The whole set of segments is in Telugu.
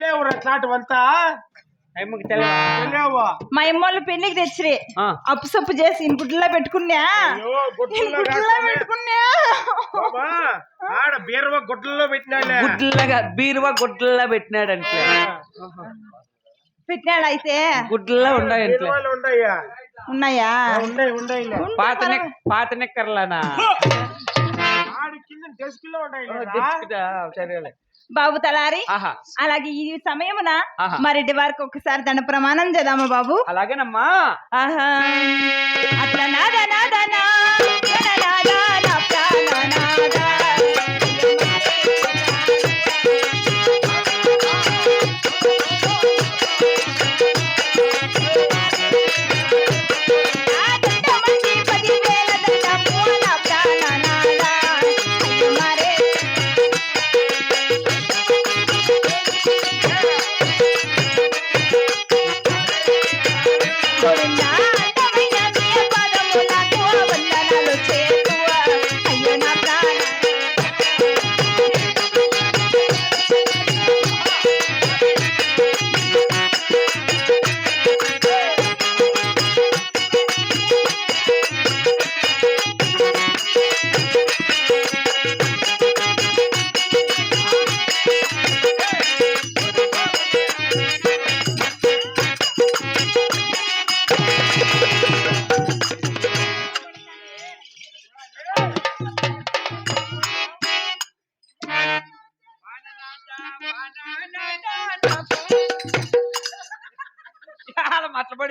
లేవురా అట్లాంటివంతా అమ్మకి తెలియదు తెలియవు మా అమ్మోళ్ళు పెళ్ళికి తెచ్చిరి. అప్పు సప్పు చేసి ఇన్ గుడ్లో పెట్టుకున్నా. గుడ్లలో. పెట్టుకున్నా. బాబా, ఆడ బీరవ గుడ్లలో పెట్టినాలే గుడ్లగా బీరువా గుడ్లలో పెట్టినాడు అంటే పెట్టినాడు అయితే గుడ్లలో ఉన్నాయి? అంటే బీరువాలు ఉండయ్యా ఉన్నాయా. ఉండయిలే పాత నెక్ పాత నెక్కర్లానా? కింద డెస్క్లో ఉండయి సరేలే బాబు తలారి ఆహా. అలాగే ఈ సమయమున. మరిటి వారికి ఒకసారి దండ ప్రమాణం చేద్దామా బాబు? అలాగేనమ్మా. ఆహా. అట్లా నాదా నాదా నా.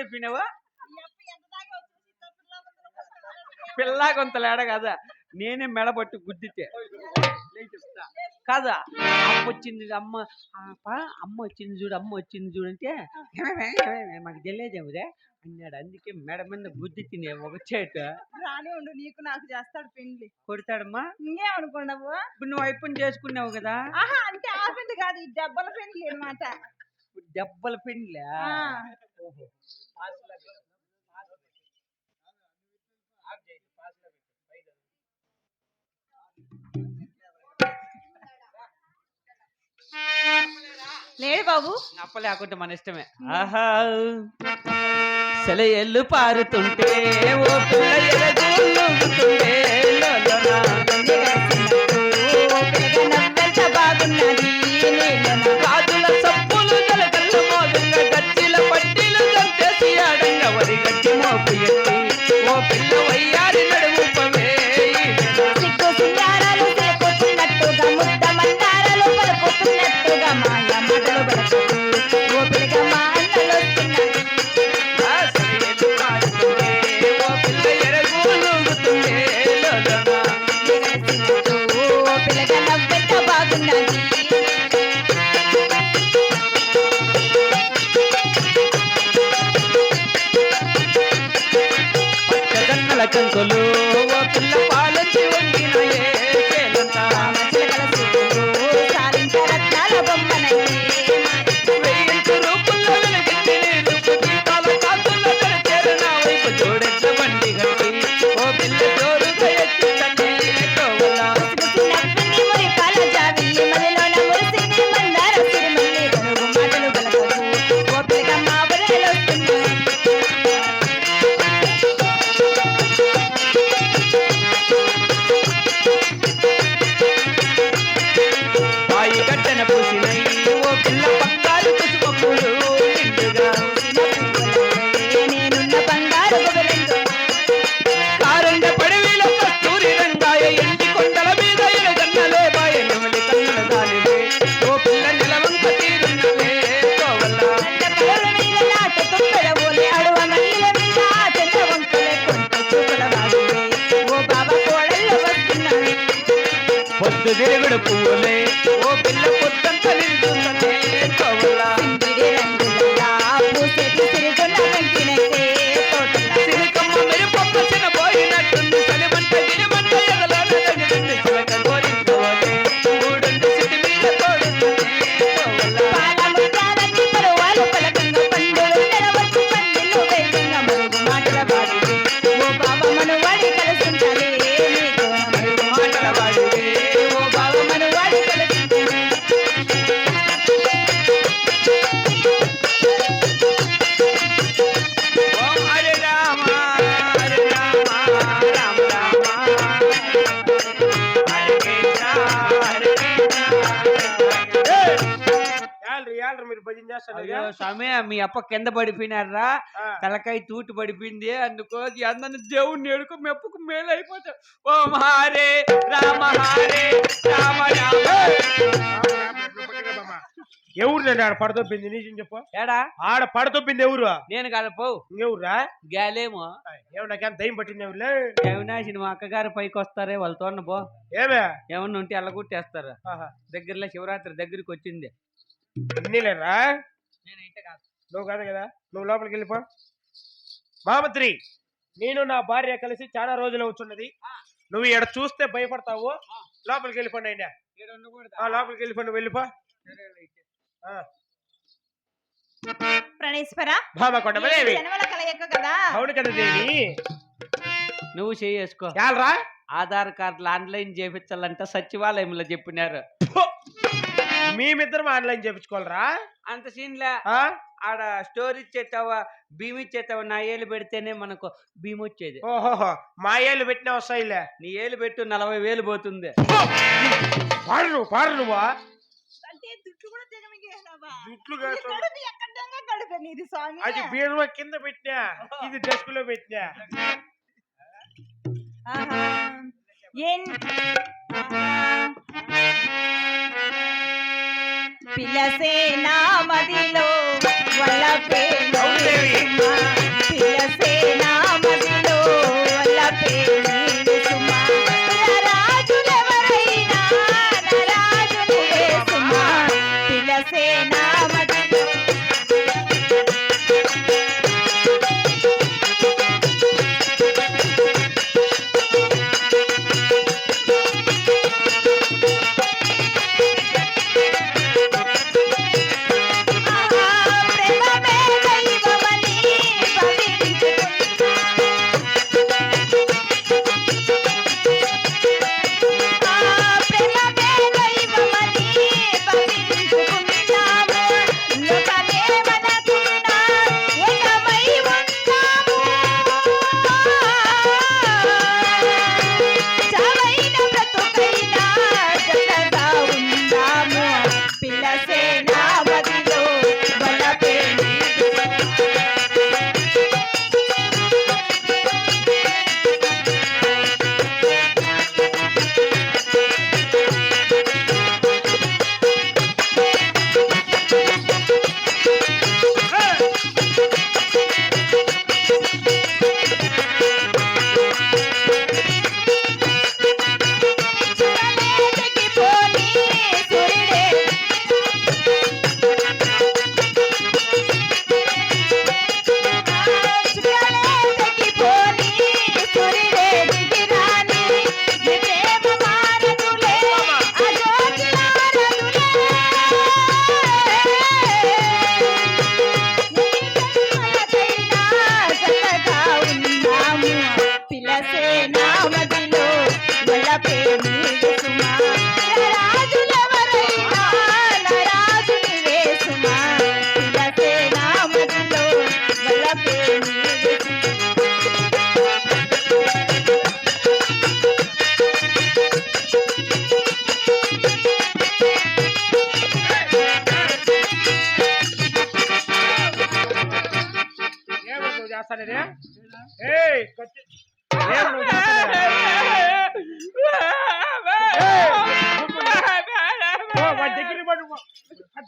మట్లపడిపోయినావా పిల్ల కొంత లేడ కదా? నేనే మెడ పట్టి గుద్దితే. కాదా? అమ్మ వచ్చింది అమ్మ అమ్మ వచ్చింది చూడు అమ్మ వచ్చింది చూడు అంటే "ఏమే, ఏమే, మాకు తెలియదేమిదే అన్నాడు. అందుకే మెడ మీద గుద్ది తినే ఒక చేటు. రాని ఉండు నీకు నాకు చేస్తాడు పెండ్లి. కొడతాడమ్మా? ఇంకే అనుకున్నావు ఇప్పుడు నువ్వు అయిపోయి చేసుకున్నావు కదా? ఆహా అంటే ఆ పెండ్లి కాదు ఈ దెబ్బల పెండ్లి అనమాట దెబ్బల పిండిలే? లేదు బాబు. నప్ప లేకుంటే మన ఇష్టమే. ఆహా. సెలయేళ్ళు పారుతుంటే ఓ పిల్ల ఎరగూలుతుంటే లోలోన. నవ్వెంత బాగున్నది. ఓ ಕಂಕಲು అయ్యో స్వామి మీ అప్ప కింద పడిపోయినారా తలకాయ తూటి పడిపోయింది. అందుకో అందరిని దేవుణ్ణి ఎడుకు మెప్పుకు మేలు అయిపోతావు ఓం హరే రామ హరే రామ రామ. ఎవరు నేను ఆడ పడదొప్పింది నీచం చెప్పు. ఏడా? ఆడ పడదొప్పింది ఎవరు నేను కలపో ఇంకెవరురా గాలేమో. ఏమో నాకేం దయ్యం పట్టింది ఎవరులే అవినాశి మా అక్కగారు పైకి వస్తారే వాళ్ళతో పో. ఏమే? ఏమన్నా ఉంటే ఎల్లగొట్టేస్తారు. ఆహా. దగ్గరలో శివరాత్రి దగ్గరికి వచ్చింది. అన్నీలేరా నువ్వు కాదు కదా? నువ్వు లోపలికి వెళ్ళిపో మామంత్రి నేను నా భార్య కలిసి చాలా రోజులు అవుతున్నది. నువ్వు ఇక్కడ చూస్తే భయపడతావు. లోపలికి వెళ్ళిపోండి అయినా లోపలికి వెళ్ళిపోండి వెళ్ళిపో. ప్రణేశ్వర అవును కదా దేవి. నువ్వు చేసుకో యాలరా? ఆధార్ కార్డులు ఆన్లైన్ చేపించాలంట సచివాలయంలో చెప్పినారు. మేమిద్దరం ఆన్లైన్ చేపించుకోవాలరా? అంత సీన్లే. ఆ? ఆడ స్టోర్ ఇచ్చేటావా భీమ్ ఇచ్చేటావా నా ఏళ్ళు పెడితేనే మనకు భీమ్ వచ్చేది. ఓహోహో మా ఏళ్ళు పెట్టినా వస్తాయిలే. నీ ఏళ్ళు పెట్టు నలభై వేలు పోతుంది. పాడు నువ్వు పాడు నువ్వా అది బీరువా కింద పెట్టినా ఇది డెస్క్లో పెట్టినా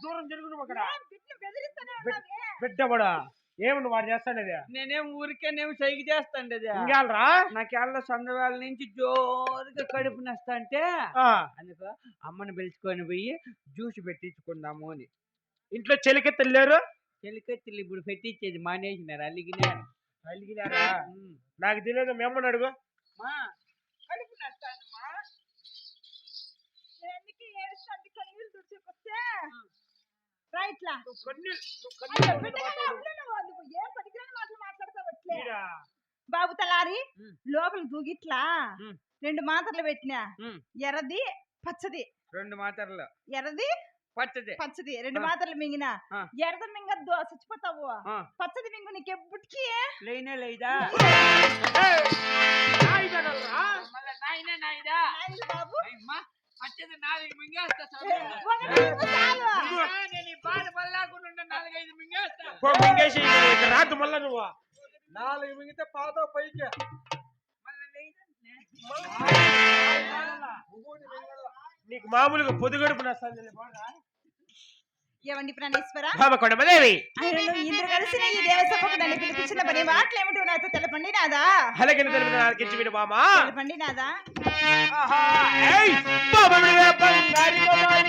దూరం అక్కడ. బిడ్డబడా ఏమి నువ్వు వాడు చేస్తానేది నేనేం ఊరికేనేం సైకి చేస్తాండి అది ఇంకేళ్ళరా? నాకేళ్ళ సందవేళ నుంచి జోరుగా కడుపు నస్తా అంటే అందుకు అమ్మని పిలుచుకొని పోయి జ్యూస్ పెట్టించుకుందాము అని. ఇంట్లో చెలికెత్తలు లేరు? చెలికత్తిలు ఇప్పుడు పెట్టించేది మానేసినారు అలిగినారు. అలిగినారా. నాకు తెలియదు మేమని అడుగు. మా ఏం పనికిరాని మాటలు. బాబు తలారి. లోపల దూగిట్లా. రెండు మాత్రలు పెట్టినా. ఎర్రది పచ్చది. రెండు మాటలు ఎర్రది పచ్చది. పచ్చది. రెండు. మాత్రలు మింగిన. ఎర్రది మింగద్దు చచ్చిపోతావు. పచ్చది మింగు నీకు ఎప్పుటికి లేనే లేదా బాబు. పచ్చది నాలుగు మింగేస్తా. నేను ఈ బాధ పడలేకుండా పో మింగేసి ఇక రాదు మళ్ళా నువ్వు. నాలుగు మిగితే పాత పైకి. నీకు మామూలుగా పొదుగడుపు నస్తాను ఏమండి ప్రాణేశ్వర బాబా కొండమదేవి ఆయన ఇద్దరు కలిసిన ఈ దేవసభకు నన్ను పిలిపించిన పని మాటలు ఏమిటో నాతో తెలపండి నాదా? అలాగే తెలిపిన విను బామా తెలపండి నాదా! బాబా బంగారి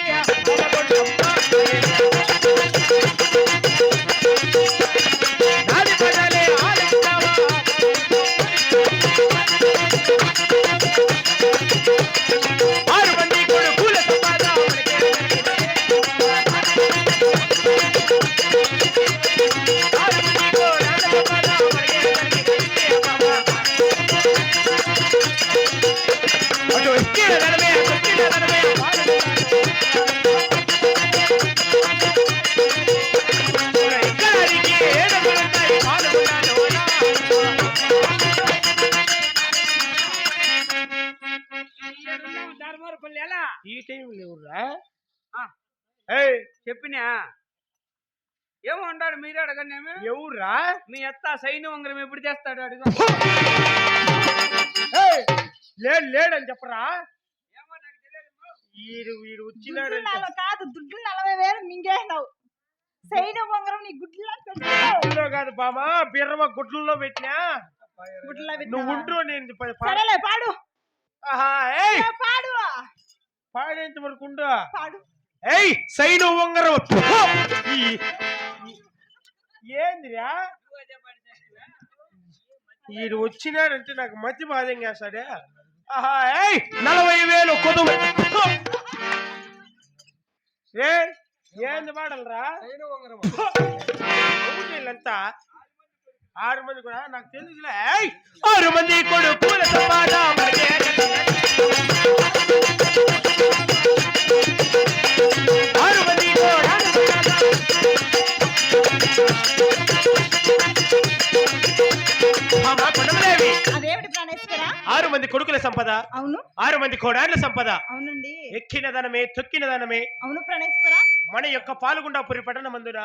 ఏయ్. చెప్పినా? ఏమో ఉంటాడు మీరే అడగండి ఏమి? ఎవరురా? మీ అత్త సైన్య ఉంగరం ఎప్పుడు చేస్తాడు అడుగు. ఏయ్, లేడు లేడని చెప్పరా? ఏమో నాకు తెలియదు వీడు వీడు గుడ్లు వచ్చినాడు కాదు దుడ్లు నలభై వేలు మింగేసినావు. సైన ఉంగరం నీ కాదు బామా గుడ్లలో పెట్టినా? నువ్వు? ఉండ్రు నేను పాడు. పాడేంత వరకు ఉండు పాడు. ఏయ్ సైడు ఉంగరం. ఏందిరా? వీడు వచ్చినాడంటే నాకు మతి బాధం చేస్తాడే? ఆహా ఏయ్ నలభై వేలు కొదువు ఏ ఏంది పాడలరా వీళ్ళంతా ఆరు మంది కూడా నాకు తెలుసులే. ఏయ్, ఆరు మంది కొడుకుల సంపాద కొడుకుల సంపద అవును. ఆరు మంది కోడార్ల సంపద. అవునండి. ఎక్కిన దనమే తొక్కిన దనమే. అవును ప్రాణేశ్వర. మన యొక్క పాల్గొండాపురి పట్టణమందున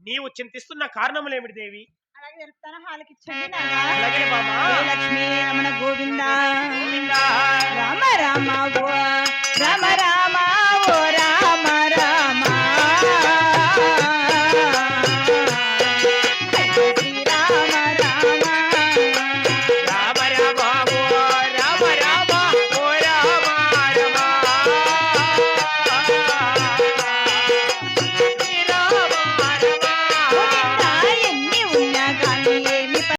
నీవు చింతిస్తున్న కారణములేమిటి దేవి? అలాగే తెలుపుతాను హాలకిచ్చండి అలాగే ఏ లక్ష్మీ రమణ గోవింద. రామ రామ ఓ రామ